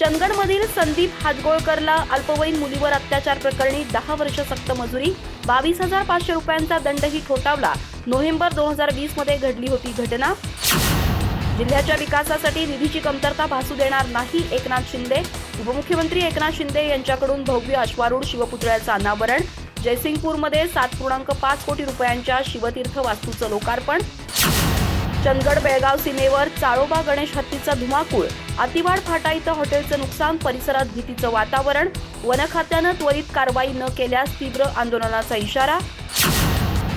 चंदगडमधील संदीप हातगोळकरला अल्पवयीन मुलीवर अत्याचार प्रकरणी दहा वर्ष सक्त मजुरी बावीस हजार पाचशे रुपयांचा दंडही ठोठावला. नोव्हेंबर दोन हजार वीसमध्ये घडली होती घटना. जिल्ह्याच्या विकासासाठी निधीची कमतरता भासू देणार नाही एकनाथ शिंदे. उपमुख्यमंत्री एकनाथ शिंदे यांच्याकडून भव्य अश्वारूढ शिवपुतळ्याचं अनावरण. जयसिंगपूरमध्ये सात पूर्णांक पाच कोटी रुपयांच्या शिवतीर्थ वास्तूचं लोकार्पण. चंदगड बेळगाव सीमेवर चाळोबा गणेश हत्तीचा धुमाकूळ. अतिवाड फाटा इथं हॉटेलचं नुकसान परिसरात भीतीचं वातावरण वनखात्यानं त्वरित कारवाई न केल्यास तीव्र आंदोलनाचा इशारा.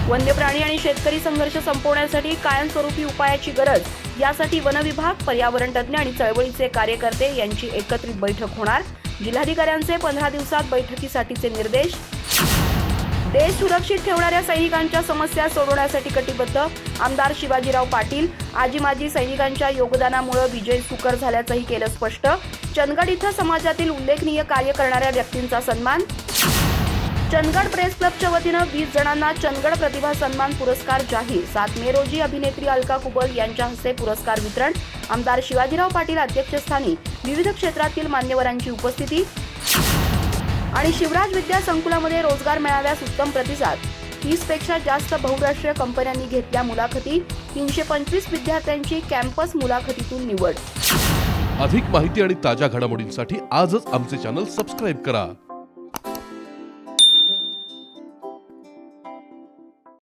वन्य प्राणी आणि शेतकरी संघर्ष संपवण्यासाठी कायमस्वरूपी उपायाची गरज यासाठी वन विभाग पर्यावरण तज्ज्ञ आणि चळवळीचे कार्यकर्ते यांची एकत्रित बैठक होणार. जिल्हाधिकाऱ्यांचे पंधरा दिवसात बैठकीसाठीचे निर्देश देश सुरक्षित ठेवणाऱ्या सैनिकांच्या समस्या सोडवण्यासाठी कटिबद्ध आमदार शिवाजीराव पाटील. आजी माजी सैनिकांच्या योगदानामुळे विजय सुकर झाल्याचंही केलं स्पष्ट. चंदगड इथं समाजातील उल्लेखनीय कार्य करणाऱ्या व्यक्तींचा सन्मान. चंदगड प्रेस क्लबच्या वतीनं वीस जणांना चंदगड प्रतिभा सन्मान पुरस्कार जाहीर. सात मे रोजी अभिनेत्री अलका कुबल यांच्या हस्ते पुरस्कार वितरण. आमदार शिवाजीराव पाटील अध्यक्षस्थानी. विविध क्षेत्रातील मान्यवरांची उपस्थिती. आणि शिवराज विद्या संकुलामध्ये रोजगार मेळाव्यास उत्तम प्रतिसाद. तीसपेक्षा जास्त बहुराष्ट्रीय कंपन्यांनी घेतल्या मुलाखती. तीनशे पंचवीस विद्यार्थ्यांची कॅम्पस मुलाखतीतून निवड. अधिक माहिती आणि ताज्या घडामोडींसाठी आजच आमचे चॅनल सबस्क्राईब करा.